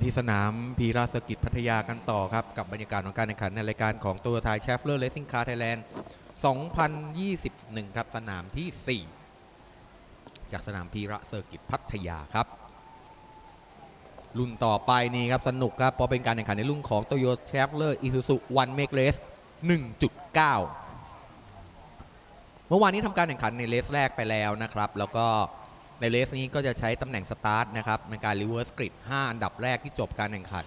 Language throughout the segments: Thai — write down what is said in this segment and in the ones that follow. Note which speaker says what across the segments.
Speaker 1: กลับมาที่สนามพีราสกิจพัทยากันต่อครับ กับบรรยากาศของการแข่งขันในรายการของตัวทายแชฟเลอร์เลสซิ่งคาร์ไทยแลนด์2021 ครับ สนามที่ 4 จากสนามพีระเซอร์กิจพัทยาครับ รุ่นต่อไปนี่ครับ สนุกครับเพราะเป็นการแข่งขันในรุ่นของ t o y o t a c h e v r o l e r Isuzu One Make Race 1.9 เมื่อวานนี้ทำการแข่งขันในเลสแรกไปแล้วนะครับ แล้วก็ ในเลสนี้ก็จะใช้ตำแหน่งสตาร์ทนะครับในการ reverse grid 5อันดับแรกที่จบการแข่งขัน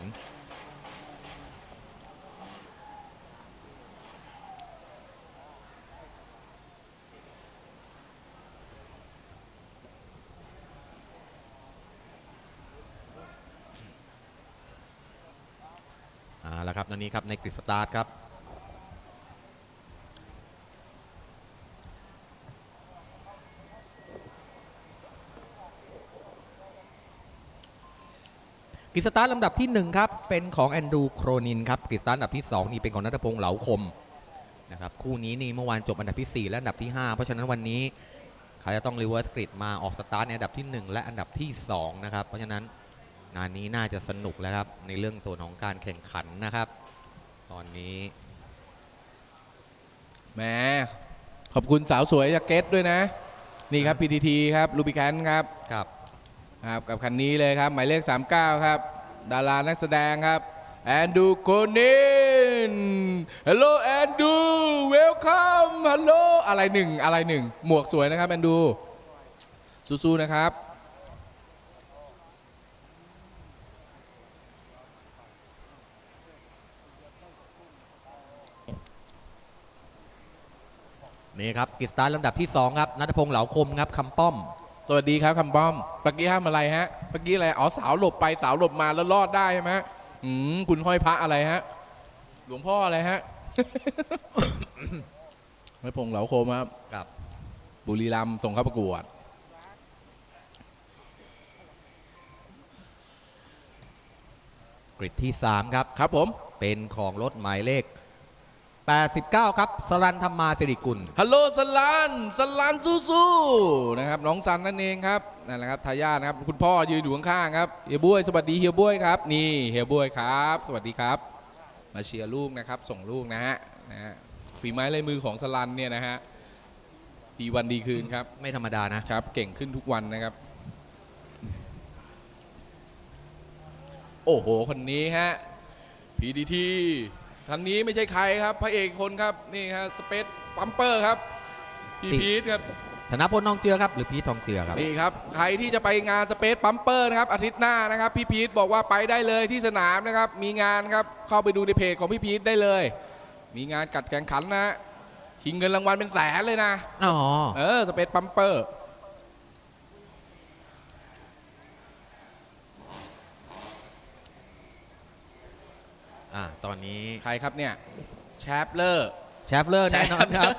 Speaker 1: อ่าแล้วครับตอนนี้ครับในกริดสตาร์ทครับ กฤษตาร์ทลำดับที่ 1 ครับ เป็นของแอนดรูโครนินครับกฤษตาร์ทลำดับที่ 2 นี่เป็นของนัทพงษ์เหลาคมนะครับคู่นี้นี่เมื่อวานจบอันดับที่ 4 และอันดับที่ 5 เพราะฉะนั้นวันนี้เขาจะต้องรีเวิร์สกริดมาออกสตาร์ทในอันดับที่ 1 และอันดับที่ 2 นะครับ เพราะฉะนั้นงานนี้น่าจะสนุกแล้วครับ ในเรื่องส่วนของการแข่งขันนะครับ ตอนนี้
Speaker 2: แหมขอบคุณสาวสวยจากเกตด้วยนะ นี่ครับ PTT ครับลูบิแคนครับ
Speaker 1: ครับ
Speaker 2: ครับกับคันนี้เลยครับ หมายเลข 39 ครับ ดารานักแสดงครับแอนดูโคนินฮัลโหลแอนดูเวลคัมฮัลโหลอะไรหนึ่งอะไรหนึ่งหมวกสวยนะครับแอนดูสู้ๆนะครับ
Speaker 1: นี่ครับกฤษตาร์ลำดับที่ 2 ครับนัทพงษ์เหลาคมครับคำป้อม
Speaker 2: สวัสดีครับคำป้อมเมื่อกี้ห้ามอะไรฮะเมื่อกี้อะไรอ๋อสาวหลบไปสาวหลบมาแล้วรอดได้ใช่ไหมอืมคุณห้อยพระอะไรฮะ หลวงพ่ออะไรฮะไม่พงษ์เหลาโคมครับ
Speaker 1: กับ
Speaker 2: บุรีรัมย์ส่งเข้าประกวด
Speaker 1: กริดที่ 3 ครับ
Speaker 2: ครับผม
Speaker 1: เป็นของรถหมายเลข 89 ครับสลันธรรมาสิริกุล
Speaker 2: ฮัลโหลสลันสลันสู้ๆนะครับน้องสันนั่นเองครับนั่นแหละครับทายาทนะครับคุณพ่อยืนอยู่ข้างๆครับเฮียบุ้ยสวัสดีเฮียบุ้ยครับนี่เฮียบุ้ยครับ สวัสดีครับ มาเชียร์ลูกนะครับ ส่งลูกนะฮะนะฮะฝีไม้ลายมือของสลันเนี่ยนะฮะดีวันดีคืนครับ
Speaker 1: ไม่ธรรมดานะ
Speaker 2: ครับ เก่งขึ้นทุกวันนะครับ โอ้โหคนนี้ฮะ PDT ท่านนี้ไม่ใช่ใครครับ พระเอกคนครับนี่ครับสเปซปัมเปอร์ครับพี่
Speaker 1: สิ
Speaker 2: พีทครับ
Speaker 1: ธนพลทองเจือครับหรือพีททองเจือครับ
Speaker 2: นี่ครับใครที่จะไปงานสเปซปัมเปอร์นะครับอาทิตย์หน้านะครับพี่พีทบอกว่าไปได้เลยที่สนามนะครับมีงานครับเข้าไปดูในเพจของพี่พีทได้เลย มีงานกัดแข่งขันนะฮะชิงเงินรางวัลเป็นแสนเลยนะ
Speaker 1: อ๋อ
Speaker 2: เออสเปซปัมเปอร์
Speaker 1: ตอนนี้
Speaker 2: ใครครับเนี่ยแชปเลอร์
Speaker 1: แชฟเลอร์แน่นอนครับ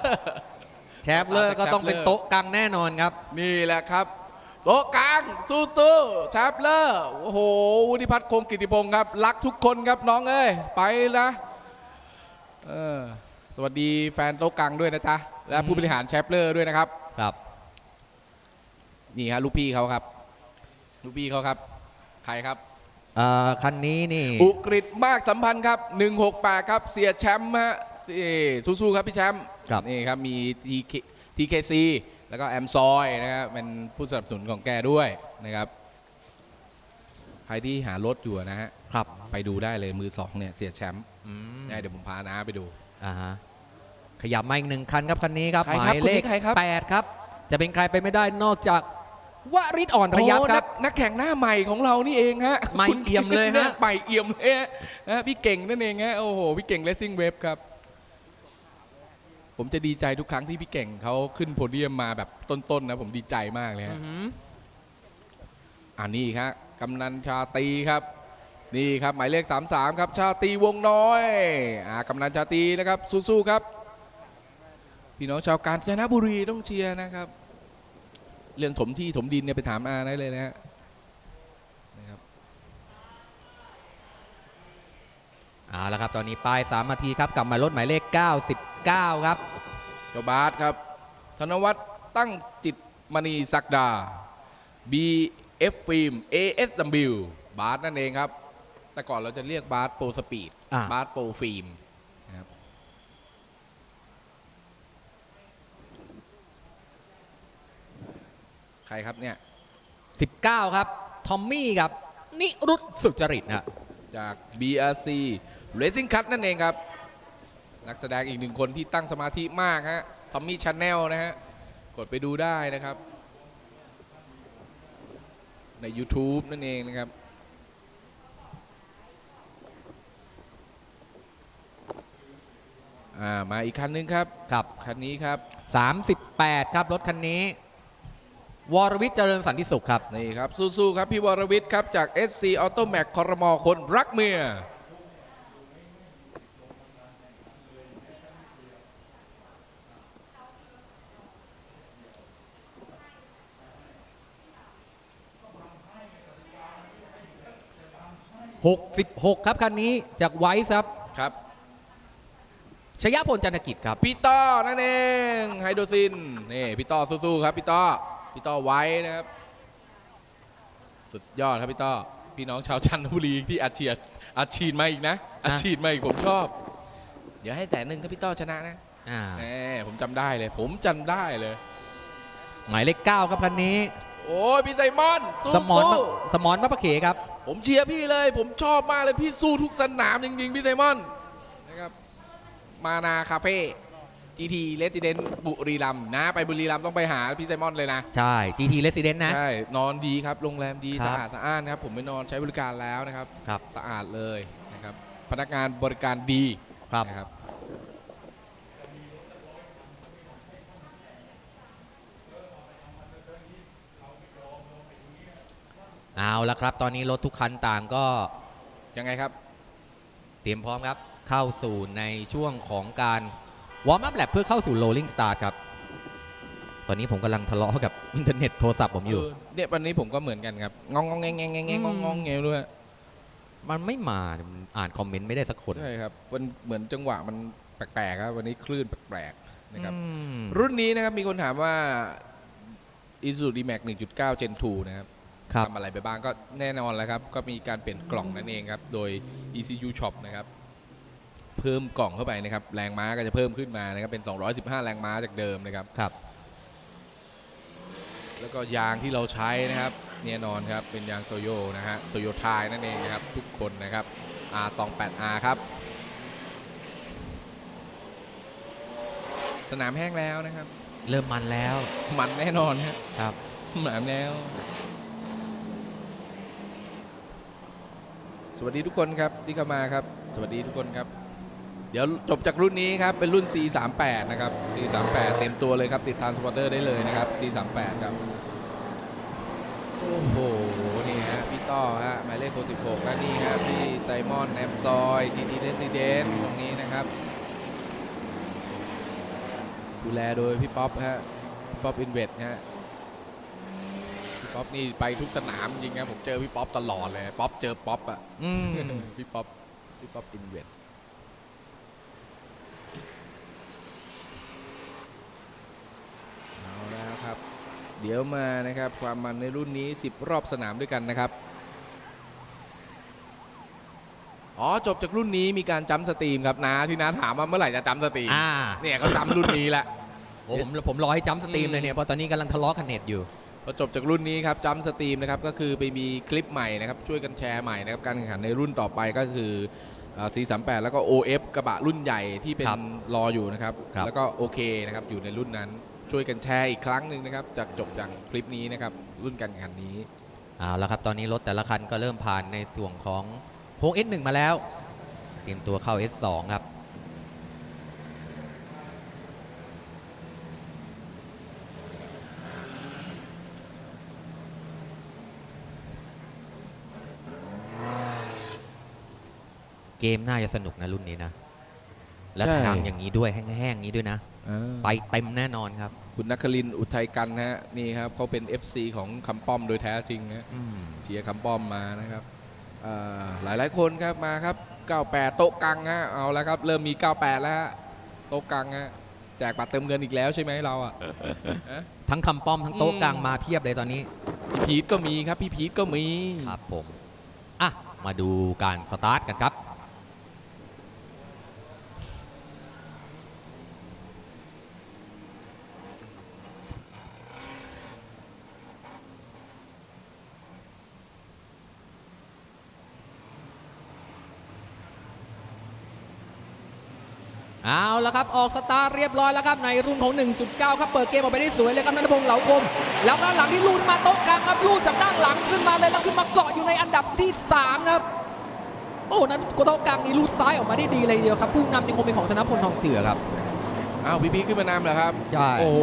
Speaker 1: แชฟเลอร์ก็ต้องเป็นโต๊ะกลางแน่นอนครับ
Speaker 2: นี่แหละครับโต๊ะกลางสู้สู้ๆแชปเลอร์โอ้โหวุฒิพัฒน์คงกิติพงศ์ครับ รักทุกคนครับน้องเอ้ยไปนะเออสวัสดีแฟนโต๊ะกลางด้วยนะจ๊ะและผู้บริหารแชปเลอร์ด้วยนะครับ
Speaker 1: ครับ
Speaker 2: นี่ครับลูกพี่เขาครับ ลูกพี่เขาครับ ใครครับ
Speaker 1: อ่าคันนี้นี่
Speaker 2: อุกฤษมากสัมพันธ์ครับ 168 ครับ เสียแชมป์ฮะนี่สู้ๆครับพี่แชมป์
Speaker 1: ครับ
Speaker 2: นี่ครับมี TK TKC แล้วก็แอมซอยนะครับเป็นผู้สนับสนุนของแกด้วยนะครับ ใครที่หารถอยู่นะฮะ
Speaker 1: ครับ
Speaker 2: ไปดูได้เลยมือสองเนี่ยเสียแชมป์
Speaker 1: อืม
Speaker 2: ได้เดี๋ยวผมพานะไปดู
Speaker 1: อ่าฮะขยับมาอีกหนึ่งคันครับคันนี้ครับ
Speaker 2: ใคร
Speaker 1: ห
Speaker 2: ครับ
Speaker 1: มายเลข
Speaker 2: คนนี้ใครครับ
Speaker 1: แปดครับ จะเป็นใครไปไม่ได้นอกจาก วริศอ่อนพยับ
Speaker 2: โอ้
Speaker 1: ค
Speaker 2: นั
Speaker 1: รับ
Speaker 2: กนักแข่งหน้าใหม่ของเรานี่เองฮะ
Speaker 1: ใหม่
Speaker 2: คุณ
Speaker 1: เอี่ยมเลยฮะ
Speaker 2: ใหม่เอี่ยมเลยฮะนะพี่เก่งนั่นเองฮะโอ้โหพี่เก่งเลสซิ่งเวฟครับ ผมจะดีใจทุกครั้งที่พี่เก่งเขาขึ้นโพเดียมมาแบบต้นๆนะผมดีใจมากเลย
Speaker 1: อื
Speaker 2: ฮะ
Speaker 1: อหือ
Speaker 2: อันนี้ครับกำนันชาตรีครับ นี่ครับหมายเลข 33 ครับ ชาตรีวงน้อยอ่ากำนันชาตรีนะครับสู้ๆครับ พี่น้องชาวกาญจนบุรีต้องเชียร์นะครับ เรื่องถมที่ถมดินเนี่ยไปถามอาได้เลยนะฮะนะครับ
Speaker 1: เอาละครับตอนนี้ป้าย3นาทีครับกลับมารถหมายเลข 99 ครับ
Speaker 2: เจ้าบาสครับ ธนวัฒน์ตั้งจิตมณีศักดา BF ฟิล์ม ASW บาสนั่นเองครับ แต่ก่อนเราจะเรียกบาสโปรสปีด
Speaker 1: อ่า
Speaker 2: บาสโปรฟิล์มนะครับ ใครครับเนี่ย
Speaker 1: 19 ครับ ทอมมี่กับ นิรุตสุจริตนะ
Speaker 2: จาก BRC Racing Cut นั่นเองครับ นักแสดงอีกหนึ่งคนที่ตั้งสมาธิมากฮะ ทอมมี่ชาแนลนะฮะ กดไปดูได้นะครับ ใน YouTube นั่นเองนะครับ อ่า มาอีกคันนึงครับ
Speaker 1: ครับ
Speaker 2: คันนี้ครับ
Speaker 1: 38 ครับ รถคันนี้ วรวิทย์เจริญสันติสุขครับ
Speaker 2: นี่ครับ สู้ๆครับ พี่วรวิทย์ครับ จาก SC Auto Mac คอรมอคนรักเมีย
Speaker 1: 66ครับคันนี้จากไวซ์ครับ
Speaker 2: ครับ
Speaker 1: ชยพลจันทกิจครับ
Speaker 2: พี่ต้อนั่นเองไฮโดรซินนี่พี่ต้อสู้ๆครับพี่ต้อ พี่ต้อไว้นะครับ สุดยอดครับพี่ต้อพี่น้องชาวจันทบุรีที่อัดเฉียดอัดฉีดมาอีกนะอัดฉีดมาอีกผมชอบ เดี๋ยวให้แสนหนึ่งถ้าพี่ต้อชนะนะ
Speaker 1: อ่า
Speaker 2: แหมผมจำได้เลย ผมจำได้เลย
Speaker 1: หมายเลข9ครับคันนี้
Speaker 2: โอ้ยพี่ไซมอนสู้
Speaker 1: สมอน
Speaker 2: สู้
Speaker 1: สมอนมะปะเขครับ
Speaker 2: ผมเชียร์พี่เลย ผมชอบมากเลยพี่สู้ทุกสนามจริงๆพี่ไซมอนนะครับมานาคาเฟ่ GT Resident บุรีรัมย์นะ ไปบุรีรัมย์ต้องไปหาพี่ไซมอนเลยนะ
Speaker 1: ใช่ GT Resident นะ
Speaker 2: ใช่ นอนดีครับ โรงแรมดี
Speaker 1: ครั
Speaker 2: สะ
Speaker 1: บ
Speaker 2: อาดสะอ้านครับ ผมไปนอนใช้บริการแล้วนะครับ
Speaker 1: ครับ
Speaker 2: สะอาดเลยนะครับ พนักงานบริการดี
Speaker 1: ครับ
Speaker 2: นะครับ
Speaker 1: เอาละครับ ตอนนี้รถทุกคันต่างก็
Speaker 2: ยังไงครับ
Speaker 1: เตรียมพร้อมครับ เข้าสู่ในช่วงของการ วอร์มอัพแลบเพื่อเข้าสู่ Rolling Start ครับ ตอนนี้ผมกำลังทะเลาะกับอินเทอร์เน็ตโทรศัพท์ผมอยู่
Speaker 2: เเนี่ยวันนี้ผมก็เหมือนกันครับงองงองแงงแงงแงงแงงงองงองแงงด้วย
Speaker 1: มันไม่มามันอ่านคอมเมนต์ไม่ได้สักคน
Speaker 2: ใช่ครับมันเหมือนจังหวะมันแปลกๆครับวันนี้คลื่นแปลกๆนะครับ
Speaker 1: อืม
Speaker 2: รุ่นนี้นะครับมีคนถามว่า Isuzu D-Max 1.9 Gen 2 นะครับ
Speaker 1: ครับ
Speaker 2: ทำอะไรไปบ้างก็แน่นอนแล้วครับ ก็มีการเปลี่ยนกล่องนั่นเองครับ โดย ECU Shop นะครับ เพิ่มกล่องเข้าไปนะครับ แรงม้าก็จะเพิ่มขึ้นมานะครับเป็น 215 แรงม้าจากเดิมนะครับ
Speaker 1: ครับ
Speaker 2: แล้วก็ยางที่เราใช้นะครับแน่นอนครับเป็นยางโตโยนะฮะโตโยไทยนั่นเองนะครับทุกคนนะครับ R ตอง 8R ครับ สนามแห้งแล้วนะครับ
Speaker 1: เริ่มมันแล้ว
Speaker 2: มันแน่นอนฮะ
Speaker 1: ครับ
Speaker 2: มันแล้ว สวัสดีทุกคนครับที่เข้ามาครับ สวัสดีทุกคนครับ เดี๋ยวจบจากรุ่นนี้ครับ เป็นรุ่น C38 นะครับ C38 เต็มตัวเลยครับ ติดทานสปอร์เตอร์ได้เลยนะครับ C38 ครับ โอ้โห นี่ฮะ พี่ต้อฮะ หมายเลข66และนี่ฮะ พี่ไซมอนแอมซอย GT Resident ตรงนี้นะครับ ดูแลโดยพี่ป๊อปฮะพี่ป๊อปอินเวสฮะพี่ป๊อปนี่ไปทุกสนามจริงครับผมเจอพี่ป๊อปตลอดเลย ป๊อปเจอป๊อปอะ
Speaker 1: อืม
Speaker 2: พี่ป๊อปพี่ป๊อปอินเวสเอาแล้วครับ เดี๋ยวมานะครับ ความมันในรุ่นนี้ 10 รอบสนามด้วยกันนะครับ อ๋อจบจากรุ่นนี้มีการจัมป์สตรีมครับนะที่น้าถามว่าเมื่อไหร่จะจัมป์สตรีม
Speaker 1: อ่า
Speaker 2: เนี่ยเขาจัมป์รุ่นนี้แหละ
Speaker 1: โอ้ผมผมรอให้จัมป์สตรีมเลยเนี่ยเพราะตอนนี้กำลังทะเลาะกันเน็ตอยู่
Speaker 2: พอจบจากรุ่นนี้ครับจัมป์สตรีมนะครับก็คือไปมีคลิปใหม่นะครับช่วยกันแชร์ใหม่นะครับการแข่งขันในรุ่นต่อไปก็คือเอ่อ C38 แล้วก็ OF กระบะรุ่นใหญ่ที่เป็น
Speaker 1: ครับ
Speaker 2: รออยู่นะครับ
Speaker 1: ครับ
Speaker 2: แล้วก็โอเคนะครับอยู่ในรุ่นนั้น ช่วยกันแชร์อีกครั้งหนึ่งนะครับจากจบจากคลิปนี้นะครับรุ่นการแข่งขันนี้
Speaker 1: เอาละครับตอนนี้รถแต่ละคันก็เริ่มผ่านในส่วนของโค้ง S1 มาแล้ว เตรียมตัวเข้า S2 ครับเกมน่าจะสนุกนะรุ่นนี้นะ และ
Speaker 2: ใช่
Speaker 1: ทางอย่างนี้ด้วยแห้งๆนี้ด้วยนะ ไปเต็มแน่นอนครับ
Speaker 2: คุณนักคลินทร์อุทัยกันนะฮะนี่ครับเขาเป็น FC ของคำป้อมโดยแท้จริงนะ
Speaker 1: อืม
Speaker 2: เชียร์คำป้อมมานะครับอ่าหลายหลายๆคนครับมาครับ 98 โต๊ะกังฮะเอาแล้วครับ เริ่มมี 98 แล้วฮะโต๊ะกังฮะแจกบัตรเติมเงินอีกแล้วใช่ไหมเราอะ
Speaker 1: ทั้งคำป้อมทั้งโต๊ะ
Speaker 2: อืม
Speaker 1: กลางมาเพียบเลยตอนนี้
Speaker 2: พี่พีทก็มีครับพี่พีทก็มี
Speaker 1: ครับผมอะมาดูการสตาร์ทกันครับ ครับออกสตาร์ทเรียบร้อยแล้วครับในรุ่นของ 1.9 ครับเปิดเกมออกไปได้สวยเลยครับนันทพงษ์เหลาคม แล้วด้านหลังที่ลูดมาโต๊ะกลางครับลูดจากด้านหลังขึ้นมาเลยแล้วขึ้นมาเกาะอยู่ในอันดับที่ 3 ครับ โอ้นั้นโต๊ะกลางนี่ลูดซ้ายออกมาได้ดีเลยทีเดียวครับผู้นำยังคงเป็นของธนพลทองเจือครับ
Speaker 2: อ้าวพีพีขึ้นมานำเหรอครับ
Speaker 1: ใช่
Speaker 2: โอ้โห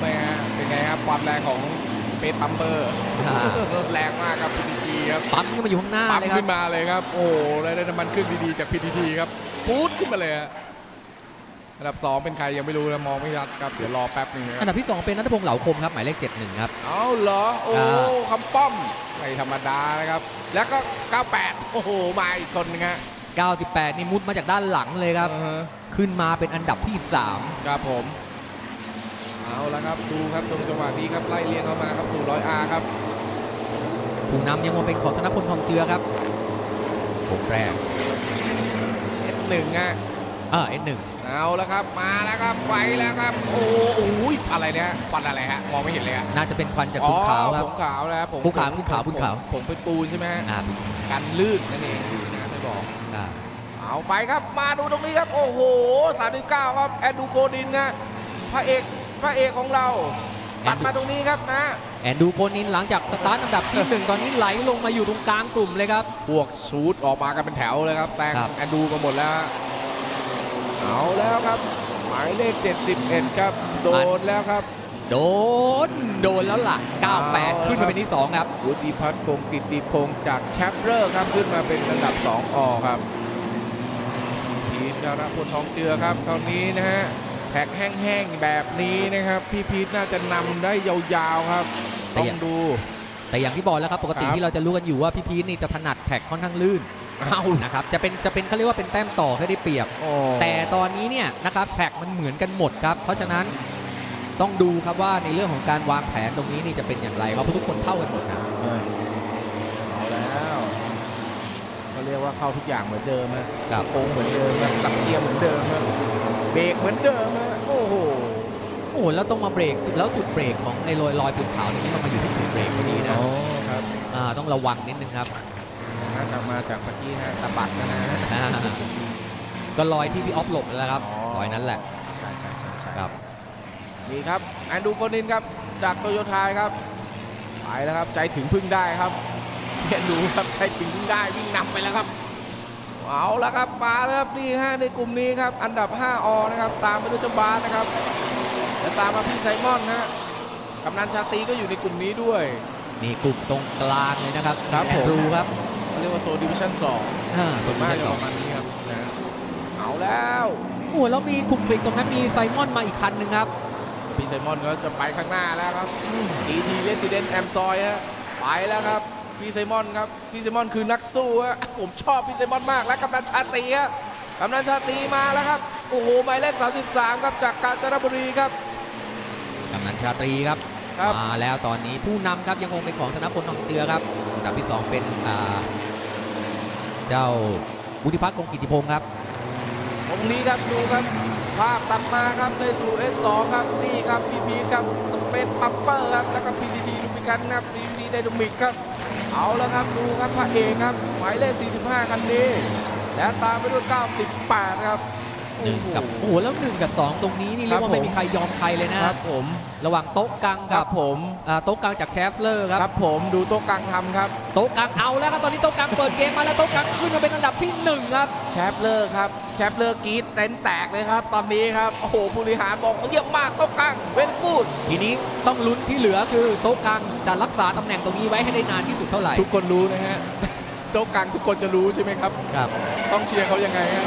Speaker 2: แม่ฮะเป็นไงครับความแรงของเปปัมเบอร์แรงมากครับพีทีครับ
Speaker 1: ปั๊มขึ้นมาอยู่ข้างหน้า
Speaker 2: ปั๊ม
Speaker 1: เลยครั
Speaker 2: ขึ้
Speaker 1: บ
Speaker 2: นมาเลยครับโอ้โหได้ได้น้ำมันเครื่องดีๆจากพีทีครับปูดขึ้นมาเลยฮะ อันดับ 2 เป็นใครยังไม่รู้นะมองไม่ชัดครับเดี๋ยวรอแป๊บหนึงนะค
Speaker 1: อั
Speaker 2: รับ
Speaker 1: นดับที่ 2 เป็นนัทพงษ์เหลาคมครับหมายเลข71ครับ
Speaker 2: เอาเหรอ โอ้
Speaker 1: อ่า
Speaker 2: คำป้อมไม่ธรรมดานะครับ แล้วก็ 98 โอ้โห มาอีกคนนึงฮะ
Speaker 1: 98 นี่มุดมาจากด้านหลังเลยครับ
Speaker 2: อ่าฮะ
Speaker 1: ขึ้นมาเป็นอันดับที่
Speaker 2: ครับผม เอาละครับดูครับตรงจังหวะนี้ครับไล่เลียงเข้ามาครับสู่ร้อยอาครับ
Speaker 1: 3 ผู้นำยังคงเป็นของธนพลทองเจือครับผมแรก
Speaker 2: S1 ฮะ
Speaker 1: เออ N1
Speaker 2: เอาแล้วครับมาแล้วครับไปแล้วครับโอ้โหอุ้ยอะไรเนี่ยควันอะไรฮะมองไม่เห็นเลยฮะ
Speaker 1: น่าจะเป็นควันจากภูเขา
Speaker 2: อ๋อ
Speaker 1: ครับ
Speaker 2: ผงขาวนะครับผม
Speaker 1: ภูเขาภูเขาภูเขา
Speaker 2: ผมเป็นปูนใช่ไหมฮะ
Speaker 1: อ่า
Speaker 2: กันลื่นนั่นเองนะไม่บอก
Speaker 1: อ่า
Speaker 2: เอาไปครับมาดูตรงนี้ครับ โอ้โห 39 ครับแอนดูโกดินนะพระเอกพระเอกของเราตัดมาตรงนี้ครับนะ
Speaker 1: แอนดูโคนินหลังจากสตาร์ทอันดับที่1ตอนนี้ไหลลงมาอยู่ตรงกลางกลุ่มเลยครับ
Speaker 2: พวกชูดออกมากันเป็นแถวเลยครับแซง
Speaker 1: ครับ
Speaker 2: แอนดูกันหมดแล้ว เอาแล้วครับ หมายเลข 71 ครับ โดนแล้วครับ
Speaker 1: โดน โดนแล้วล่ะ 98 ขึ้นมาเป็นที่2ครับ
Speaker 2: วุฒิพัฒน์คงกิตติพงศ์จากแชปเปอร์ครับขึ้นมาเป็นอันดับ 2อครับพีทดารพลทองเจือครับคราวนี้นะฮะแท็กแห้งๆแบบนี้นะครับ พี่พีทน่าจะนำได้ยาวๆครับ
Speaker 1: แต่
Speaker 2: ต้อ
Speaker 1: อย่าง
Speaker 2: งดู
Speaker 1: แต่อย่างที่บอกแล้วครับปกติ
Speaker 2: ครับ
Speaker 1: ที่เราจะรู้กันอยู่ว่าพี่พีทนี่จะถนัดแท็กค่อนข้างลื่น
Speaker 2: เอา
Speaker 1: นะครับจะเป็นจะเป็นเขาเรียกว่าเป็นแต้มต่อให้ได้เปรียบ
Speaker 2: โอ้
Speaker 1: แต่ตอนนี้เนี่ยนะครับแท็กมันเหมือนกันหมดครับ เพราะฉะนั้นต้องดูครับว่าในเรื่องของการวางแผนตรงนี้นี่จะเป็นอย่างไรเพราะทุกคนเท่ากันหมดนะ
Speaker 2: เออเอาแล้วก็เรียกว่าเข้าทุกอย่างเหมือนเดิมฮะ
Speaker 1: ครับ
Speaker 2: โค้งเหมือนเดิมครับตับเกียร์เหมือนเดิมครับเบรกเหมือนเดิมฮะโอ้โห
Speaker 1: โอ้โหแล้วต้องมาเบรกแล้วจุดเบรกของไอ้ลอยลอยปืนขาวนี่มันมาอยู่ที่จุดเบรกพอดีนะ
Speaker 2: ครับ
Speaker 1: อ่าต้องระวังนิดนึงครับ
Speaker 2: น่าจะมาจากเมื่อกี้ฮะตะบัดนะนะ
Speaker 1: อ่าก็ลอยที่พี่ออฟหลบแล้วครับ
Speaker 2: อ๋อ
Speaker 1: ลอยนั้นแหละ
Speaker 2: ใช่ใช่ใช่ใช่
Speaker 1: ครับ
Speaker 2: นี่ครับแอนดูโกนินครับจากโตโยต้าครับไปแล้วครับใจถึงพึ่งได้ครับแอนดูครับใจถึงพึ่งได้วิ่งนำไปแล้วครับเอาแล้วครับมาแล้วครับนี่ฮะในกลุ่มนี้ครับอันดับ 5 อนะครับตามไปด้วยเจ้าบาสนะครับแล้วตามมาพี่ไซมอนนะกำนันชาตรีก็อยู่ในกลุ่มนี้ด้วย
Speaker 1: นี่กลุ่มตรงกลางเลยนะครับ
Speaker 2: ครับผม
Speaker 1: ดูครับ
Speaker 2: เขาเรียกว่าโซดิวิชั่น2
Speaker 1: อ่า
Speaker 2: ส่วนมากจะ
Speaker 1: ต่
Speaker 2: ป
Speaker 1: อ
Speaker 2: ระมาณนี้ครับนะเอาแล้ว
Speaker 1: โอ้โหแล้วมีกลุ่มปลีกตรงนั้นมีไซมอนมาอีกคันหนึ่งครับ
Speaker 2: พี่ไซมอนก็จะไปข้างหน้าแล้วครับ ET Resident a m s o y ฮะไปแล้วครับพี่ไซมอนครับพี่ไซมอนคือนักสู้ฮะผมชอบพี่ไซมอนมากและกำนันชาตรีฮะกำนันชาตรีมาแล้วครับโอ้โหหมายเลข33 ครับจากกาญจนบุรีครับ
Speaker 1: กำนันชาตรีครับ
Speaker 2: ครับ
Speaker 1: มาแล้วตอนนี้ผู้นำครับยังคงเป็นของธนพลทองเจือครับอันดับที่สองเป็นอ่า เจ้าบุธิพัฒน์คงกิติพงศ์ครับ
Speaker 2: ตรงนี้ครับดูครับ ภาพตัดมาครับในสู่เอสองครับนี่ครับพีพีครับสเปซปัปเปอร์ครับแล้วก็พีทีลูปิกันครับพีทีไดนามิกครับ เอาแล้วครับดูครับพระเอกครับหมายเลข 45 คันนี้ และตามไปด้วย 98 ครับ
Speaker 1: หนึ่งกับโอ้โหแล้วหนึ่งกับสองตรงนี้นี่เรียกว่า
Speaker 2: ครับผม
Speaker 1: ไม่มีใครยอมใครเลยนะ
Speaker 2: ครับผม
Speaker 1: ระหว่างโต๊ะกลาง
Speaker 2: ค
Speaker 1: กั
Speaker 2: รั
Speaker 1: บบ
Speaker 2: ผม
Speaker 1: อ่าโต๊ะกลางจากแชฟเลอร์ครับ
Speaker 2: ครับผมดูโต๊ะกลางทำครับ
Speaker 1: โต๊ะกลางเอาแล้วครับตอนนี้โต๊ะกลางเปิดเกมมาแล้วโต๊ะกลางขึ้นมาเป็นอันดับที่หนึ่งครับ
Speaker 2: แชปเลอร์ครับแชปเลอร์กรีดเต็นท์แตกเลยครับ ตอนนี้ครับโอ้โหผู้บริหารบอกเยี่ยมมากโต๊ะกลางเวนกูด
Speaker 1: ทีนี้ต้องลุ้นที่เหลือคือโต๊ะกลางจะรักษาตำแหน่งตรงนี้ไว้ให้ได้นานที่สุดเท่าไหร่
Speaker 2: ทุกคนรู้นะฮะ โต๊ะกลางทุกคนจะรู้ใช่ไหมครับ
Speaker 1: ครับ
Speaker 2: ต้องเชียร์เขายังไงฮะ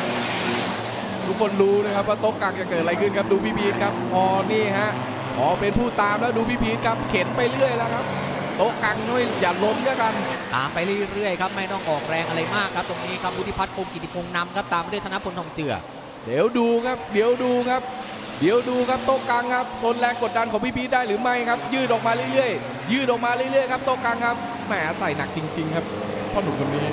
Speaker 2: ทุกคนรู้นะครับว่าโต๊ะกลางจะเกิดอะไรขึ้นครับดูพี่พีทครับพอนี่ฮะพอเป็นผู้ตามแล้วดูพี่พีทครับเข็นไปเรื่อยแล้วครับโต๊ะกลางด้วยอย่าล้มด้วยกัน
Speaker 1: ตามไปเรื่อยๆครับไม่ต้องออกแรงอะไรมากครับตรงนี้ครับวุฒิพัฒน์คงกิติพงษ์นำครับตามด้วยธนพลทองเจือ
Speaker 2: เดี๋ยวดูครับ เดี๋ยวดูครับ เดี๋ยวดูครับโต๊ะกลางครับทนแรงกดดันของพี่พีทได้หรือไม่ครับ ยืดออกมาเรื่อยๆ ยืดออกมาเรื่อยๆครับโต๊ะกลางครับแหมใส่หนักจริง ๆ ครับพ่อหนุ่มคนนี้เห็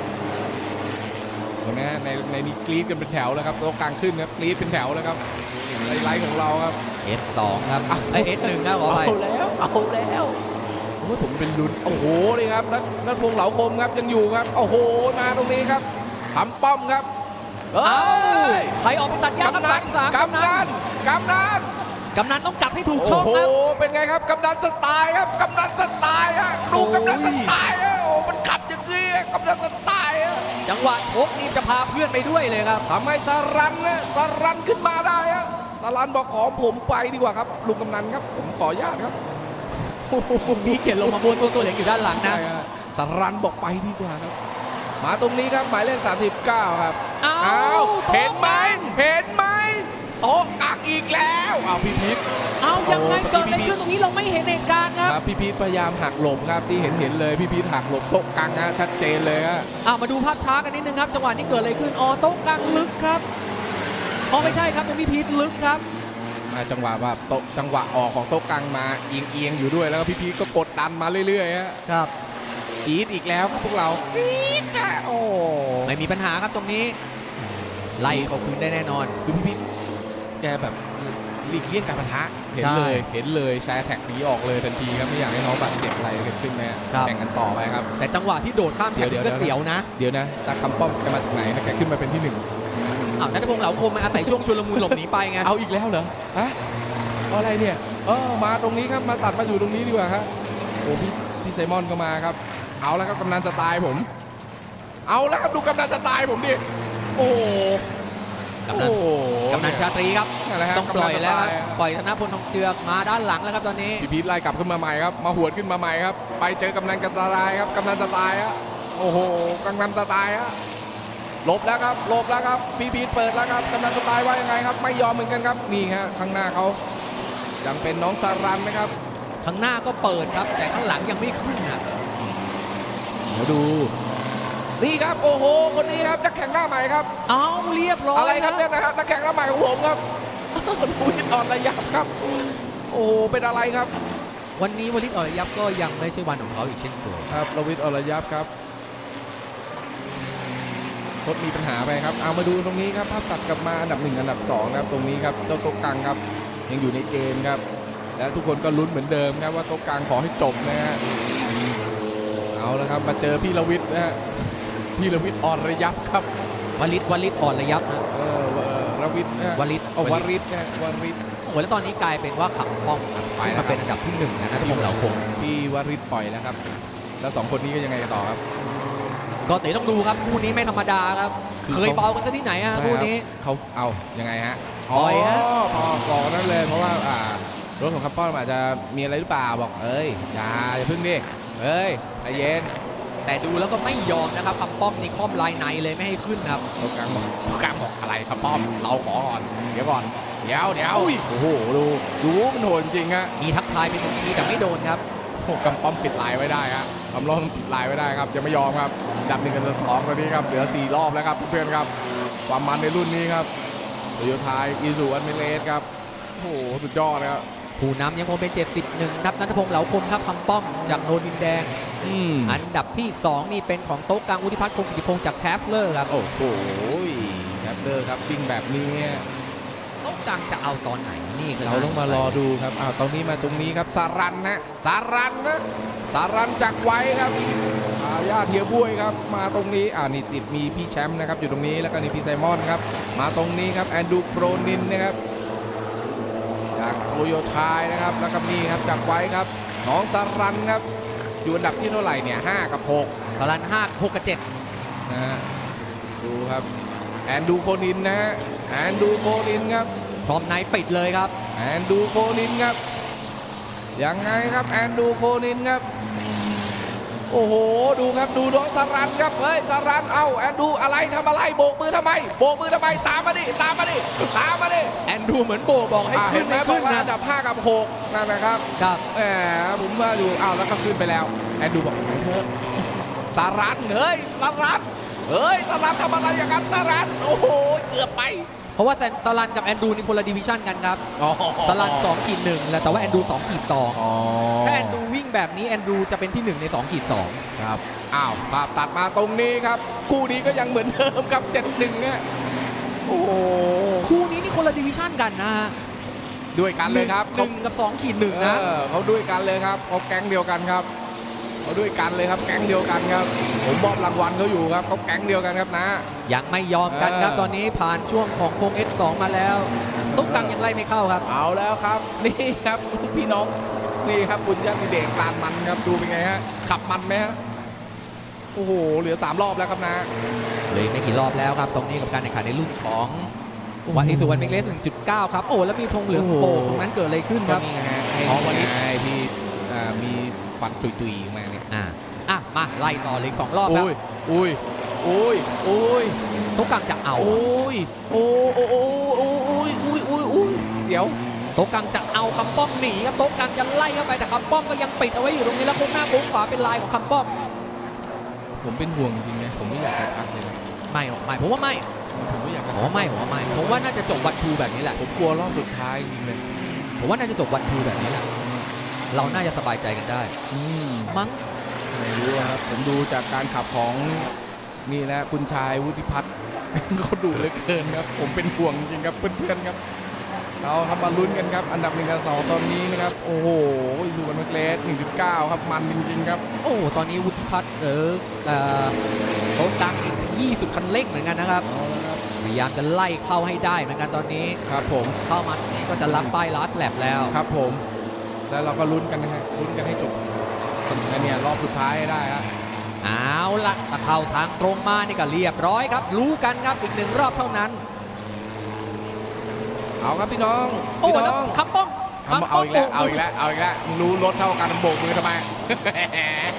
Speaker 2: นไหมฮะในในนี้กรี๊ดกันเป็นแถวแล้วครับโต๊ะกลางขึ้นครับกรี๊ดเป็นแถวแล้วครับไฮไลท์ของเราครับ
Speaker 1: S2 ครับไอย S1 ครับขอไป
Speaker 2: เอาแล้วเอาแล้วโอ้ยผมเป็นลุ้นโอ้โหนี่ครับนัทนัทพงษ์เหลาคมครับยังอยู่ครับโอ้โหมาตรงนี้ครับทำป้อมครับเอ้
Speaker 1: เอ้ายใครออกไปตัดยางครับ
Speaker 2: กำนัน
Speaker 1: สาม
Speaker 2: กำนันกำนัน
Speaker 1: กำนันต้องจับให้ถูก
Speaker 2: โอ้
Speaker 1: ช่อง
Speaker 2: โห
Speaker 1: ครับ
Speaker 2: เป็นไงครับกำนันสไตล์ครับกำนันสไตล์ฮะดู
Speaker 1: โอ้ย
Speaker 2: กำนันสไตล์ฮะโอ้มันขับอย่างนี้กำนันสไตล์ฮะ
Speaker 1: จังหวะทกนี่จะพาเพื่อนไปด้วยเลยครับ
Speaker 2: ทำให้สรันนะสรันขึ้นมาได้ฮะสรันบอกขอผมไปดีกว่าครับลุงกำนันครับ ผมขออนุญาตครับ
Speaker 1: มีเขียนลงมาบนตัวตัวเหลืองอยู่ด้านหลังนะ
Speaker 2: ใช่ฮะสรันบอกไปดีกว่าครับ มาตรงนี้ครับหมายเลข39 ครับ
Speaker 1: อ้า
Speaker 2: อ้าว
Speaker 1: ว
Speaker 2: เห็นไหมเห็นไหมโต๊ะกักอีกแล้ว อ้าวพี่พีท
Speaker 1: เอายังไง
Speaker 2: โอ้
Speaker 1: เกิดอะไร
Speaker 2: พี่
Speaker 1: ขึ้นตรงนี้เราไม่เห็นเหตุการณ์ครับ
Speaker 2: ครับพี่พีทพยายามหักหลบครับที่เห็นเห็นเลยพี่พีทหักหลบโต๊ะกลางฮะชัดเจนเลยฮะ
Speaker 1: อ่ามาดูภาพช้ากันนิดนึงครับ จังหวะนี้เกิดอะไรขึ้นอ๋อโต๊ะกลางลึกครับอ๋อไม่ใช่ครับตรงนี้พีทลึกครับ
Speaker 2: อ่าจังหวะว่าโต๊ะจังหวะออกของโต๊ะกลางมาเอียงเอียงๆอยู่ด้วยแล้วก็พี่พีทก็กดดันมาเรื่อยๆฮะ
Speaker 1: ครับ
Speaker 2: กรีดอีกแล้วครับพวกเรากรีดอะโอ้
Speaker 1: ไม่มีปัญหาครับตรงนี้ ไล่เขาคืนได้แน่นอน
Speaker 2: คือพี่พีทแกแบบ หลีกเลี่ยงการปะทะเห็น
Speaker 1: ใช่
Speaker 2: เลยเห็นเลยแชร์แท็กหนีออกเลยทันทีครับไม่อยากให้น้องบาดเจ็บอะไรเกิดขึ้นไหมฮะ
Speaker 1: ครับ
Speaker 2: แข่งกันต่อไปครับ
Speaker 1: แต่จังหวะที่โดดข้ามแถบ
Speaker 2: เดี๋ยว
Speaker 1: ก็
Speaker 2: เดี๋ยว
Speaker 1: เสียวนะ
Speaker 2: เดี๋ยวนะตาคำป้อมแกมาจากไหนนะแกขึ้นมาเป็นที่หนึ่ง
Speaker 1: อ้าวนัทพงษ์เหลาคมมาอาศัยช่วงชุลมุนหลบหนีไปไง
Speaker 2: เอาอีกแล้วเหรอฮะอะไรเนี่ยเออมาตรงนี้ครับมาตัดมาอยู่ตรงนี้ดีกว่าครับโอ้พี่พี่ไซมอนก็มาครับ เอาแล้วครับกำนันสไตล์ผม เอาแล้วครับดูกำนันสไตล์ผมดิโอ้โห
Speaker 1: กำนัน
Speaker 2: โอ้โห
Speaker 1: กำนันชาตรีครับ
Speaker 2: นั่นแหละฮะ
Speaker 1: ต้องปล่อยแล้วครับ
Speaker 2: กำนันสไตล์
Speaker 1: ปล่อยธนพลทองเจือกมาด้านหลังแล้วครับตอนนี้
Speaker 2: พี่พีทไล่กลับขึ้นมาใหม่ครับ มาหวดขึ้นมาใหม่ครับ ไปเจอกำนันกันสไตล์ครับกำนันสไตล์ฮะโอ้โหกำนันสไตล์ฮะหลบแล้วครับหลบแล้วครับพี่พีทเปิดแล้วครับกำนันสไตล์ว่ายังไงครับ ไม่ยอมเหมือนกันครับนี่ฮะข้างหน้าเขายังเป็นน้องสารันนะครับ
Speaker 1: ข้างหน้าก็เปิดครับ แต่ข้างหลังยังไม่ขึ้นนะ
Speaker 2: เดี๋ยวดู นี่ครับโอ้โหคนนี้ครับนักแข่งหน้าใหม่ครับ
Speaker 1: เอาเรียบร้อย
Speaker 2: อะไรครับ
Speaker 1: นะ
Speaker 2: เนี่ยนะฮะนักแข่งหน้าใหม่ของผมครับดูวิทย์อ่อนระยับครับ โอ้โหเป็นอะไรครับ
Speaker 1: วันนี้วลิตอรยับก็ยังไม่ใช่วันของเขาอีกเช่นเคย
Speaker 2: ครับรวิทย์อรยับครับรถมีปัญหาไปครับ เอามาดูตรงนี้ครับภาพตัดกลับมาอันดับหนึ่งอันดับสองครับตรงนี้ครับเจ้าโต๊ะกลางครับ ยังอยู่ในเกมครับ และทุกคนก็ลุ้นเหมือนเดิมครับว่าโต๊ะกลางขอให้จบนะฮะเอาละครับมาเจอพี่รวิทย์นะฮะ พี่รวิทย์อรยับครับ
Speaker 1: วลิตวลิตอ่อนระยับนะ
Speaker 2: เออเออรวิทย์นะฮะ
Speaker 1: วลิต
Speaker 2: เอาวริทย์นะวริทย์
Speaker 1: โอ้โหแล้วตอนนี้กลายเป็นว่าขับป้อมครับ
Speaker 2: ไปแล้ว
Speaker 1: มาเป็นอันดับที่หนึ่งนะนัทพงษ์เหลาคง
Speaker 2: พี่วริทย์ปล่อยแล้วครับ แล้วสองคนนี้ก็ยังไงกันต่อครับ
Speaker 1: ก็เดี๋ยวต้องดูครับคู่นี้ไม่ธรรมดาครับ
Speaker 2: คือ
Speaker 1: เคยเบากันซะที่ไหนอะคู่นี้
Speaker 2: เขาเอายังไงฮะ
Speaker 1: ปล่อยฮะ
Speaker 2: พอบอกนั่นเลยเพราะว่าอ่ารถของคัปป้อมอาจจะมีอะไรหรือเปล่าบอกเอ้ยอย่าอย่าพึ่งดิเอ้ยใจเย็น
Speaker 1: แต่ดูแล้วก็ไม่ยอมนะครับคำป้อมนี่คล่อมลายในเลยไม่ให้ขึ้นครับ
Speaker 2: ตรงกลางบอกตรงกลางบอกอะไรคัปป้อมเราขอก่อนเดี๋ยวก่อนเดี๋ยวเดี๋ยวโอ้โหดูดูมันโหดจริงฮะ
Speaker 1: มีทักทายเป็นทีแต่ไม่โดนครับ
Speaker 2: โอ้กำป้อมปิดลายไว้ได้ฮะกำล้อมปิดลายไว้ได้ครับยังไม่ยอมครับอันดับหนึ่งกับอันดับสองตอนนี้ครับเหลือสี่รอบแล้วครับเพื่อนๆครับความมันในรุ่นนี้ครับโตโยต้าอีซูอันเมเลสครับโอ้โหสุดยอดนะครับ
Speaker 1: ผู้นำยังคงเป็น 71ครับนัทพงษ์เหลาคมครับคำป้อมจากโนนดินแดง
Speaker 2: อืม
Speaker 1: อันดับที่ 2 นี่เป็นของโต๊ะกลางวุฒิพัฒน์คงกิติพงศ์จากแชฟเลอร์ครับ
Speaker 2: โอ้โหแชปเดอร์ครับวิ่งแบบนี้
Speaker 1: โต๊ะกลางจะเอาตอนไหนนี่คือ
Speaker 2: เราต้องมารอดูครับอ้าวตรงนี้มาตรงนี้ครับสารันนะสารันนะสารันจากไว้ครับอาญาติเฮียบุ้ยครับ มาตรงนี้อ่านี่ติดมีพี่แชมป์นะครับอยู่ตรงนี้แล้วก็นี่พี่ไซมอนครับ มาตรงนี้ครับแอนดูโครนินนะครับจากโตโยทายนะครับแล้วก็นี่ครับจากไว้ครับน้องสารันครับ อยู่อันดับที่เท่าไหร่เนี่ยห้ากับหก
Speaker 1: สารันห้าหกกับเจ็ด
Speaker 2: นะฮะดูครับแอนดูโคนินนะฮะแอนดูโคนินครับ
Speaker 1: พร้อมในปิดเลยครับ
Speaker 2: แอนดูโคนินครับยังไงครับแอนดูโคนินครับ โอ้โห ดูครับดูน้องสารันครับเฮ้ยสารันเอ้าแอนดูอะไรทำอะไรโบกมือทำไมโบกมือทำไมตามมาดิตามมาดิตามมาดิ
Speaker 1: แอนดูเหมือนโบบอกให้
Speaker 2: อ่า
Speaker 1: ขึ้
Speaker 2: เห็
Speaker 1: น
Speaker 2: นไหม
Speaker 1: ให้
Speaker 2: บอ
Speaker 1: ขึ้
Speaker 2: ก
Speaker 1: น
Speaker 2: ว่า
Speaker 1: นะ
Speaker 2: อันดับ5กับ6นั่นนะครับ
Speaker 1: ครับ
Speaker 2: แหมผมว่าอยู่อ้าวแล้วก็ขึ้นไปแล้ว แอนดูบอกไปเถอะสารันเฮ้ยสารันเฮ้ยสารันทำอะไรอย่างนั้นสารันโอ้โหเกือบไป
Speaker 1: เพราะว่าแซนสลันกับแอนดรูนี่คนละดิวิชั่นกันครับ
Speaker 2: อ๋อ
Speaker 1: สลัน2ขีดหนึ่งแล้วแต่ว่าแอนดรู2ขีดสอง
Speaker 2: อ๋อ
Speaker 1: ถ้าแอนดรูวิ่งแบบนี้แอนดรูจะเป็นที่ 1 ใน2ขีดสอง
Speaker 2: ครับอ้าวภาพตัดมาตรงนี้ครับ คู่นี้ก็ยังเหมือนเดิมครับเจ็ดหนึ่งเนี่ยโอ้โห
Speaker 1: คู่นี้นี่คนละดิวิชั่นกันนะฮะ
Speaker 2: ด้วยกันเลยครับ
Speaker 1: หนึ่งกับ2ขีดหนึ่งนะ
Speaker 2: เออเขาด้วยกันเลยครับเขาแก๊งเดียวกันครับ เขาด้วยกันเลยครับแก๊งเดียวกันครับ ผมมอบรางวัลเขาอยู่ครับเขาแก๊งเดียวกันครับนะ
Speaker 1: ยังไม่ยอมกันครับ
Speaker 2: เออ
Speaker 1: ตอนนี้ผ่านช่วงของโค้ง S2 มาแล้ว ตุ๊กตังยังไล่ไม่เข้าครับ
Speaker 2: เอาแล้วครับ นี่ครับพี่น้องนี่ครับบุญญาติเด็กลานมันครับดูเป็นไงฮะขับมันไหมฮะโอ้โหเหลือสามรอบแล้วครับนะ
Speaker 1: เหลยไม่กี่รอบแล้วครับ ตรงนี้กับการแข่งขันในรุ่นของวันอีสุวรรณเมกเลส1.9 ครับ โอ้แล้วมีธงเหลือง
Speaker 2: โอ้โห
Speaker 1: โป่งตรงนั้นเกิดอะไรขึ้นค
Speaker 2: ก็
Speaker 1: รับ
Speaker 2: นี่ไงฮะไอ้
Speaker 1: อ๋อวันนี้
Speaker 2: ไอ้ที่อ่ามีฟันตุยๆมาเนี่ย
Speaker 1: อ่าอะมาไล่ต่อเลยอีกสองรอบครับ
Speaker 2: อุ้ยอุ้ยอุ้ยอุ้ย
Speaker 1: ตุ๊กตังจะเอา
Speaker 2: โอ้ยโอ้โอ้โอ้โอ้โอ้ยอุ้ยอุ้ยอุ้ยเสียว
Speaker 1: ตุ๊กตังจะเอาคำป้อมหนีครับตุ๊กตังจะไล่เข้าไปแต่คำป้อมก็ยังปิดเอาไว้อยู่ตรงนี้แล้วโค้งหน้าโค้งขวาเป็นลายของคำป้อม
Speaker 2: ผมเป็นห่วงจริงๆนะผมไม่อยากจะทักเลยนะ
Speaker 1: ไม่หรอกไม่ผมว่าไม่
Speaker 2: ผมไม่อยากจะ
Speaker 1: ผมว่าไม่ผมว่าไม่ผมว่าน่าจะจบวันทูแบบนี้แหละ
Speaker 2: ผมกลัวรอบสุดท้ายจริงเลย
Speaker 1: ผมว่าน่าจะจบวันทูแบบนี้แหละเราน่าจะสบายใจกันได้
Speaker 2: อืม
Speaker 1: มั้ง
Speaker 2: ไม่รู้อะครับผมดูจากการขับของนี่นะคุณชายวุฒิพัฒน์เขาดุเหลือเกินครับ ผมเป็นห่วงจริงครับเพื่อนๆครับ เราทำมาลุ้นกันครับ อันดับหนึ่งกับสองตอนนี้นะครับ โอ้โหสุวรรณเกรส1.9 ครับมันจริงๆครับ
Speaker 1: โอ้ตอนนี้วุฒิพัฒน์เออเอ่อเขาดังอีก20 คันเร่งเหมือนกันนะครับ
Speaker 2: เอาละครับ
Speaker 1: พยายามจะไล่เข้าให้ได้เหมือนกันตอนนี้
Speaker 2: ครับ ผม
Speaker 1: เข้ามาตรงนี้ก็จะรับป้ายลาสแลบแล้ว
Speaker 2: ครับ ผม แล้วเราก็ลุ้นกันนะฮะลุ้นกันให้จบ กันเนี่ยรอบสุดท้ายให้ได้ฮะ
Speaker 1: เอาละถ้าเข้าทางตรงมานี่ก็เรียบร้อยครับ รู้กันครับอีกหนึ่งรอบเท่านั้น
Speaker 2: เอาครับพี่น้อง
Speaker 1: โอ้
Speaker 2: พี่
Speaker 1: แล้ว
Speaker 2: น้อง
Speaker 1: คำป้อง
Speaker 2: เอา
Speaker 1: คำ
Speaker 2: เอา
Speaker 1: ป้อง
Speaker 2: อีกแล้ว
Speaker 1: โบ
Speaker 2: เอา
Speaker 1: ก
Speaker 2: อีกแล้วเอาอีกแล้วมึงรู้รถเท่ากันโบกมือทำไม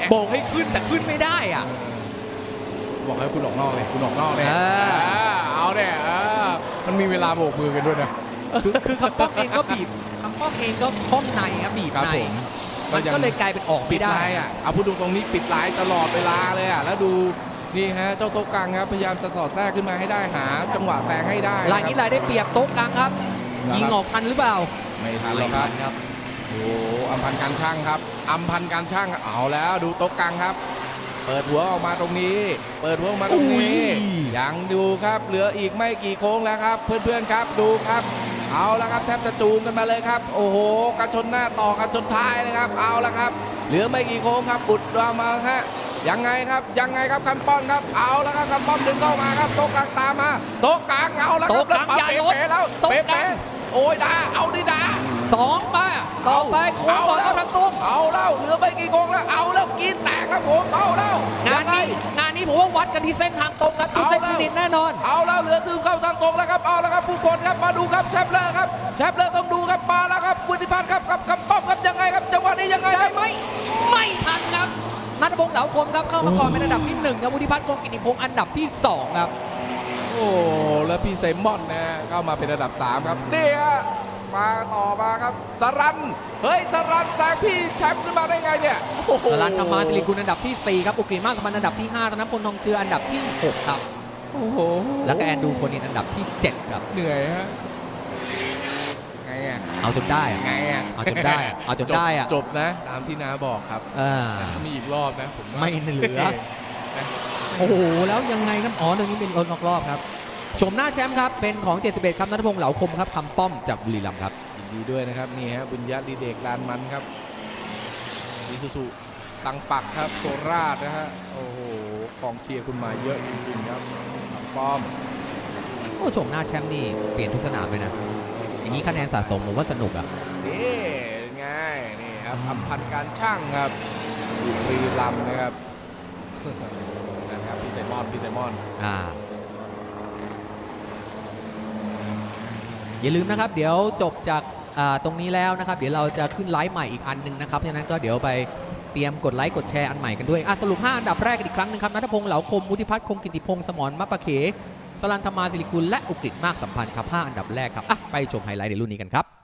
Speaker 1: โบกให้ขึ้นแต่ขึ้นไม่ได้อะ
Speaker 2: บอกให้คุณออกนอกเลยคุณออกนอกเลย
Speaker 1: อ่า
Speaker 2: อ่าเอาเนี่ยอ่ามันมีเวลาโบกมือกันด้วยนะ
Speaker 1: คือคือคำป้องเองก็บีบคำป้องเองก็คล้องในครับบีบ
Speaker 2: ครับ
Speaker 1: ใน
Speaker 2: ผม
Speaker 1: มันก็เลยกลายเป็นออก
Speaker 2: ปิ
Speaker 1: ไม่
Speaker 2: ด
Speaker 1: ได้
Speaker 2: ไลน์อะเอาพูดตรงๆนี้ปิดไลน์ตลอดเวลาเลยอะแล้วดูนี่ฮะเจ้าโต๊ะกลางครับพยายามจะสอดแทรกขึ้นมาให้ได้หา จังหวะแซงให้ได้
Speaker 1: ลายนี้ะ
Speaker 2: ครับ
Speaker 1: ลายได้เปรียบโต๊ะกลางครับ
Speaker 2: ครับ
Speaker 1: ยิงออกทันหรือเปล่า
Speaker 2: ไม่ทันหรอกครับ
Speaker 1: ไม่ทันครับ
Speaker 2: โอ้โหอัมพันธ์การช่างครับอัมพันธ์การช่างเอาแล้วดูโต๊ะกลางครับ เปิดหัวออกมาตรงนี้ เปิดหัวออกมาตรงนี้
Speaker 1: อุ้ย
Speaker 2: ยังดูครับ เหลืออีกไม่กี่โค้งแล้วครับ เพื่อนๆครับดูครับ เอาละครับแทบจะจูงกันมาเลยครับ โอ้โหกระชนหน้าต่อกันจนท้ายเลยครับ เอาละครับ เหลือไม่กี่โค้งครับบุดรามาฮะยังไงครับยังไงครับคันป้อนครับเอาละครับคันป้อนดึงเข้ามาครับโต๊ะกลางตามมาโต๊ะกลางเอาละครับ
Speaker 1: โต๊ะกลาง
Speaker 2: แว
Speaker 1: อย่า
Speaker 2: เป๋
Speaker 1: ลด
Speaker 2: เป๋แล้ว
Speaker 1: โต๊ะ
Speaker 2: เป๋
Speaker 1: กลาง
Speaker 2: เป๋โอ้ยดาเอาดิดา
Speaker 1: สองไป ต่อไปโค้งก่อนเข้าทางตรง
Speaker 2: เอาแล้วเหลือไม่กี่โค้งแล้วเอาแล้วกินแตกครับผมเอาแล้ว
Speaker 1: งานนี้งานนี้ผมว่าวัดกันที่เส้นทางตรงครับที่เส้นฟินิชแน่นอน
Speaker 2: เอาแล้วเหลือถึงเข้าทางตรงแล้วครับเอาแล้วครับผู้คนครับมาดูครับแชมป์เลอร์ครับแชมป์เลอร์ต้องดูครับมาแล้วครับวุฒิพัฒน์ครับกับกับป้อมครับยังไงครับจังหวะนี้ยังไงครับ
Speaker 1: ไม่ไม่ทันครับนัทพงษ์เหลาคมครับเข้ามาก่อนเป็นอันดับที่หนึ่งครับวุฒิพัฒน์คงกิติพงศ์อันดับที่สองครับ
Speaker 2: โอ้ แล้วพี่เซมอนนะเข้ามาเป็นระดับ 3 ครับนี่ฮะ มาต่อมาครับสรันเฮ้ยสรันแซงพี่แชมป์ขึ้นมาได้ไงเนี่ยโอ้โห
Speaker 1: สลันธรรมาสิริกุลอันดับที่สี่ครับอุกฤษมากสมันอันดับที่ห้าธนพลทองเจืออันดับที่หกครับ
Speaker 2: โอ้โห
Speaker 1: แล้วก็แอนดูโคนินอันดับที่เจ็ดครับ
Speaker 2: เหนื่อยฮะไงอะ
Speaker 1: เอาจนได้อะ
Speaker 2: ไงอะ
Speaker 1: เอาจนได้อะเอาจนได้อะ
Speaker 2: จบนะตามที่น้าบอกครับ
Speaker 1: อ่า
Speaker 2: ถ้ามีอีกรอบนะผมว่า
Speaker 1: ไม่เหลือโอ้โหแล้วยังไงครับอ๋อตรงนี้เป็นรถนอกรอบครับ ชมหน้าแชมป์ครับเป็นของ 71 ครับนัทพงษ์เหลาคมครับคำป้อมจากบุรีรัมย์ครับ
Speaker 2: ยินดีด้วยนะครับนี่ฮะบุญญาดีเด็กลานมันครับมิซูซุตังปักครับโคราชนะฮะโอ้โหกองเชียร์คุณมาเยอะจริงๆครับตังป้อม
Speaker 1: โอ้ชมหน้าแชมป์นี่เปลี่ยนทุกสนามเลยนะอย่างนี้คะแนนสะสมผมว่าสนุกอะ
Speaker 2: นี่ไงนี่ครับอำพันธ์การช่างครับบุรีรัมย์นะครับนะครับพี่ไซมอนพี่ไซมอน
Speaker 1: อ่า อย่าลืมนะครับ เดี๋ยวจบจากตรงนี้แล้วนะครับ เดี๋ยวเราจะขึ้นไลฟ์ใหม่อีกอันหนึ่งนะครับเพราะฉะนั้นก็เดี๋ยวไปเตรียมกดไลค์กดแชร์อันใหม่กันด้วยอะสรุป 5 อันดับแรกกันอีกครั้งหนึงครับนัทพงษ์เหลาคมมุทิพัฒน์คงกิติพงศ์สมรมะปะเขสลันธรรมาสิริกุลและอุกฤษมากสัมพันธ์ครับ5อันดับแรกครับอะไปชมไฮไลท์ในรุ่นนี้กันครับ